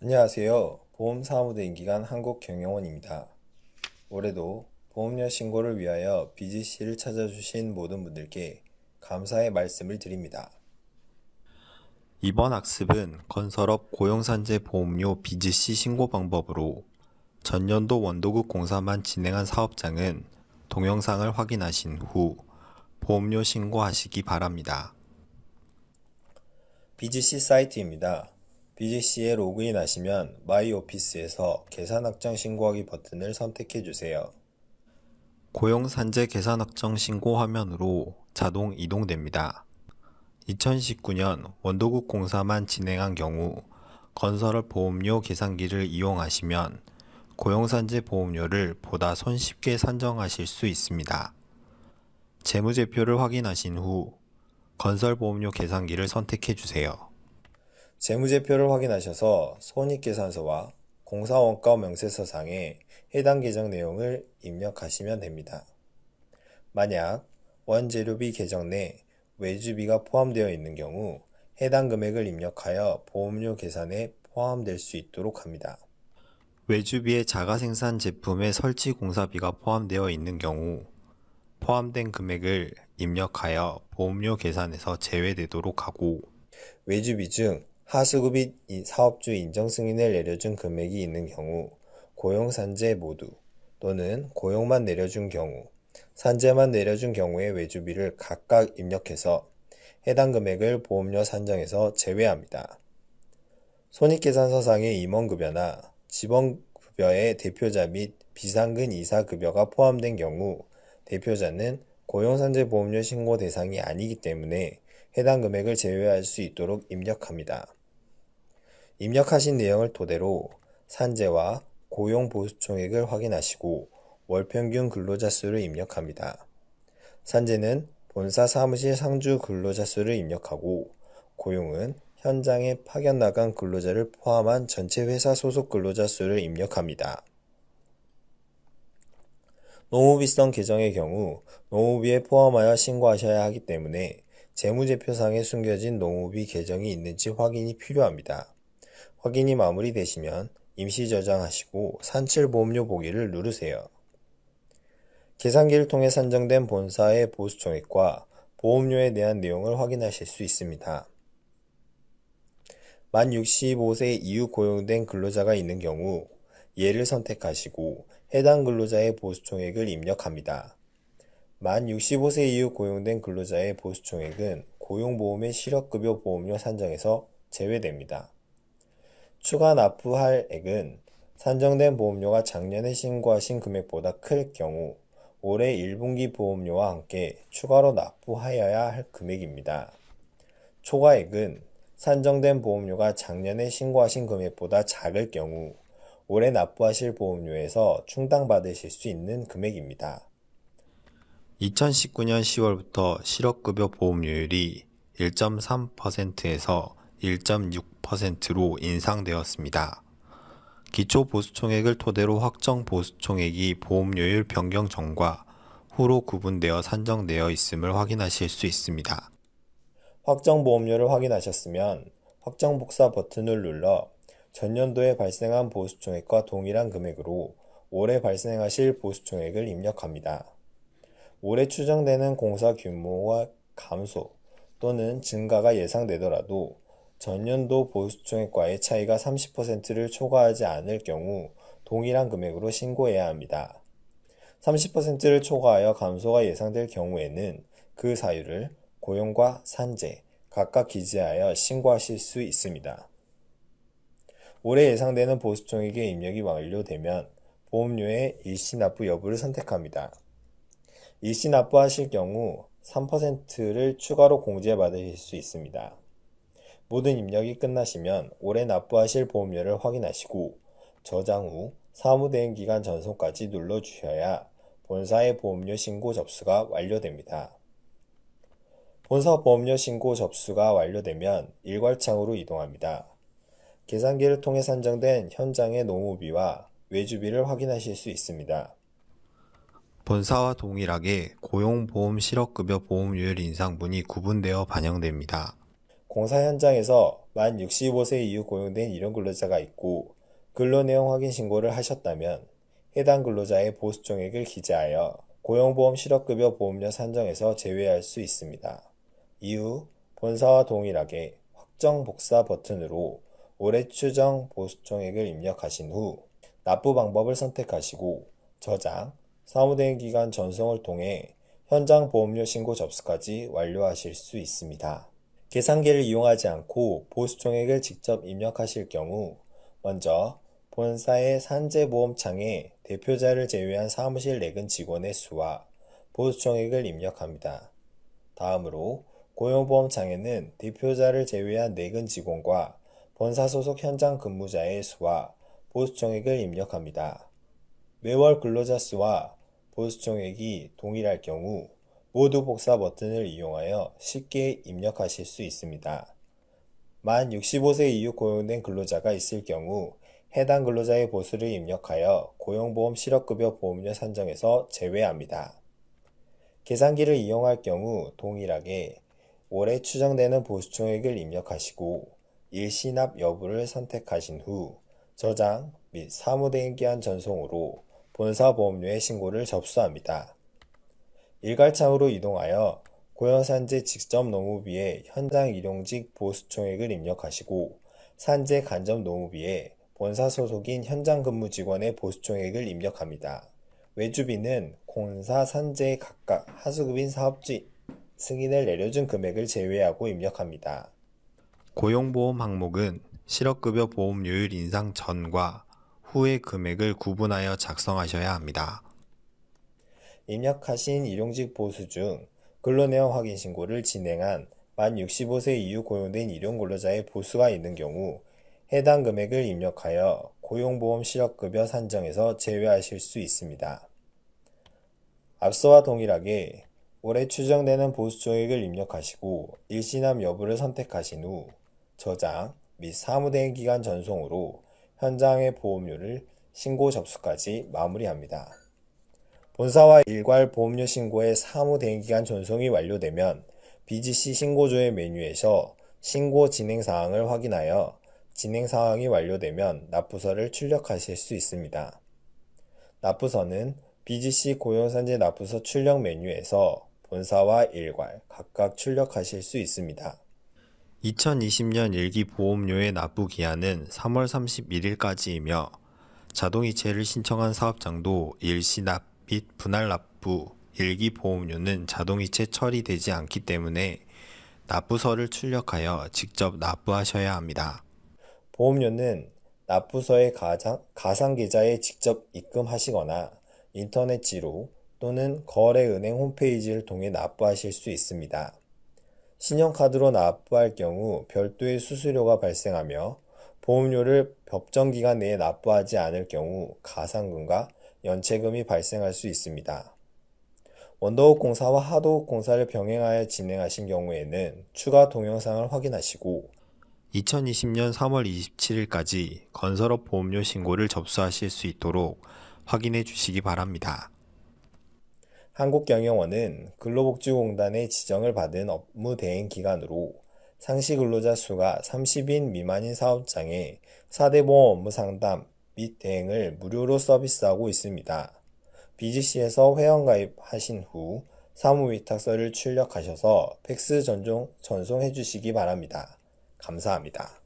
안녕하세요. 보험사무대 인기관 한국경영원입니다. 올해도 보험료 신고를 위하여 BGC를 찾아주신 모든 분들께 감사의 말씀을 드립니다. 이번 학습은 건설업 고용산재 보험료 BGC 신고 방법으로 전년도 원도국 공사만 진행한 사업장은 동영상을 확인하신 후 보험료 신고하시기 바랍니다. BGC 사이트입니다. BGC에 로그인 하시면 마이 오피스에서 계산 확정 신고하기 버튼을 선택해 주세요. 고용 산재 계산 확정 신고 화면으로 자동 이동됩니다. 2019년 원도국 공사만 진행한 경우 건설업 보험료 계산기를 이용하시면 고용산재 보험료를 보다 손쉽게 산정하실 수 있습니다. 재무제표를 확인하신 후 건설보험료 계산기를 선택해 주세요. 재무제표를 확인하셔서 손익계산서와 공사원가 명세서상에 해당 계정 내용을 입력하시면 됩니다. 만약 원재료비 계정 내 외주비가 포함되어 있는 경우 해당 금액을 입력하여 보험료 계산에 포함될 수 있도록 합니다. 외주비에 자가생산 제품의 설치 공사비가 포함되어 있는 경우 포함된 금액을 입력하여 보험료 계산에서 제외되도록 하고 외주비 중 하수구 및 이- 사업주 인정 승인을 내려준 금액이 있는 경우 고용 산재 모두 또는 고용만 내려준 경우 산재만 내려준 경우의 외주비를 각각 입력해서 해당 금액을 보험료 산정에서 제외합니다. 손익계산서상의 임원급여나 직원급여의 대표자 및 비상근 이사급여가 포함된 경우 대표자는 고용산재 보험료 신고 대상이 아니기 때문에 해당 금액을 제외할 수 있도록 입력합니다. 입력하신 내용을 토대로 산재와 고용 보수 총액을 확인하시고 월평균 근로자 수를 입력합니다. 산재는 본사 사무실 상주 근로자 수를 입력하고 고용은 현장에 파견 나간 근로자를 포함한 전체 회사 소속 근로자 수를 입력합니다. 노무비성 계정의 경우 노무비에 포함하여 신고하셔야 하기 때문에 재무제표상에 숨겨진 노무비 계정이 있는지 확인이 필요합니다. 확인이 마무리되시면 임시 저장하시고 산출 보험료 보기를 누르세요. 계산기를 통해 산정된 본사의 보수 총액과 보험료에 대한 내용을 확인하실 수 있습니다. 만 65세 이후 고용된 근로자가 있는 경우 예를 선택하시고 해당 근로자의 보수총액을 입력합니다. 만 65세 이후 고용된 근로자의 보수총액은 고용보험의 실업급여 보험료 산정에서 제외됩니다. 추가 납부할 액은 산정된 보험료가 작년에 신고하신 금액보다 클 경우 올해 1분기 보험료와 함께 추가로 납부하여야 할 금액입니다. 초과액은 산정된 보험료가 작년에 신고하신 금액보다 작을 경우 올해 납부하실 보험료에서 충당받으실 수 있는 금액입니다. 2019년 10월부터 실업급여 보험료율이 1.3%에서 1.6%로 인상되었습니다. 기초 보수총액을 토대로 확정 보수총액이 보험료율 변경 전과 후로 구분되어 산정되어 있음을 확인하실 수 있습니다. 확정 보험료를 확인하셨으면 확정 복사 버튼을 눌러 전년도에 발생한 보수총액과 동일한 금액으로 올해 발생하실 보수총액을 입력합니다. 올해 추정되는 공사 규모와 감소 또는 증가가 예상되더라도 전년도 보수총액과의 차이가 30%를 초과하지 않을 경우 동일한 금액으로 신고해야 합니다. 30%를 초과하여 감소가 예상될 경우에는 그 사유를 고용과 산재 각각 기재하여 신고하실 수 있습니다. 올해 예상되는 보수총액의 입력이 완료되면 보험료의 일시 납부 여부를 선택합니다. 일시 납부하실 경우 3%를 추가로 공제받으실 수 있습니다. 모든 입력이 끝나시면 올해 납부하실 보험료를 확인하시고 저장 후 사무대행 기간 전송까지 눌러주셔야 본사의 보험료 신고 접수가 완료됩니다. 본사 보험료 신고 접수가 완료되면 일괄창으로 이동합니다. 계산기를 통해 산정된 현장의 노무비와 외주비를 확인하실 수 있습니다. 본사와 동일하게 고용보험 실업급여 보험료율 인상분이 구분되어 반영됩니다. 공사 현장에서 만 65세 이후 고용된 일용 근로자가 있고 근로 내용 확인 신고를 하셨다면 해당 근로자의 보수 총액을 기재하여 고용보험 실업급여 보험료 산정에서 제외할 수 있습니다. 이후 본사와 동일하게 확정 복사 버튼으로 올해 추정 보수 총액을 입력하신 후 납부 방법을 선택하시고 저장, 사무대행 기간 전송을 통해 현장 보험료 신고 접수까지 완료하실 수 있습니다. 계산기를 이용하지 않고 보수총액을 직접 입력하실 경우 먼저 본사의 산재보험창에 대표자를 제외한 사무실 내근 직원의 수와 보수총액을 입력합니다. 다음으로 고용보험창에는 대표자를 제외한 내근 직원과 본사 소속 현장 근무자의 수와 보수총액을 입력합니다. 매월 근로자 수와 보수총액이 동일할 경우 모두 복사 버튼을 이용하여 쉽게 입력하실 수 있습니다. 만 65세 이후 고용된 근로자가 있을 경우 해당 근로자의 보수를 입력하여 고용보험 실업급여 보험료 산정에서 제외합니다. 계산기를 이용할 경우 동일하게 올해 추정되는 보수총액을 입력하시고 일시납 여부를 선택하신 후 저장 및 사무대행 기한 전송으로 본사 보험료의 신고를 접수합니다. 일괄창으로 이동하여 고용산재 직접 노무비에 현장 일용직 보수총액을 입력하시고 산재 간접 노무비에 본사 소속인 현장 근무 직원의 보수총액을 입력합니다. 외주비는 공사 산재 각각 하수급인 사업주 승인을 내려준 금액을 제외하고 입력합니다. 고용보험 항목은 실업급여 보험료율 인상 전과 후의 금액을 구분하여 작성하셔야 합니다. 입력하신 일용직 보수 중 근로내용 확인 신고를 진행한 만 65세 이후 고용된 일용 근로자의 보수가 있는 경우 해당 금액을 입력하여 고용보험 실업급여 산정에서 제외하실 수 있습니다. 앞서와 동일하게 올해 추정되는 보수총액을 입력하시고 일시납 여부를 선택하신 후 저장 및 사무대행 기간 전송으로 현장의 보험료를 신고 접수까지 마무리합니다. 본사와 일괄 보험료 신고의 사무 대행기간 전송이 완료되면 BGC 신고조의 메뉴에서 신고 진행 사항을 확인하여 진행 사항이 완료되면 납부서를 출력하실 수 있습니다. 납부서는 BGC 고용산재 납부서 출력 메뉴에서 본사와 일괄 각각 출력하실 수 있습니다. 2020년 일기 보험료의 납부 기한은 3월 31일까지이며 자동이체를 신청한 사업장도 일시 납 및 분할 납부, 일기 보험료는 자동이체 처리되지 않기 때문에 납부서를 출력하여 직접 납부하셔야 합니다. 보험료는 납부서의 가상, 가상 계좌에 직접 입금하시거나 인터넷지로 또는 거래은행 홈페이지를 통해 납부하실 수 있습니다. 신용카드로 납부할 경우 별도의 수수료가 발생하며 보험료를 법정 기간 내에 납부하지 않을 경우 가상금과 연체금이 발생할 수 있습니다. 원더욱 공사와 하도욱 공사를 병행하여 진행하신 경우에는 추가 동영상을 확인하시고 2020년 3월 27일까지 건설업 보험료 신고를 접수하실 수 있도록 확인해 주시기 바랍니다. 한국경영원은 근로복지공단의 지정을 받은 업무 대행 기관으로 상시 근로자 수가 30인 미만인 사업장에 4대 보험 업무 상담 및 대행을 무료로 서비스하고 있습니다. BGC에서 회원가입하신 후 사무위탁서를 출력하셔서 팩스 전송, 전송해 주시기 바랍니다. 감사합니다.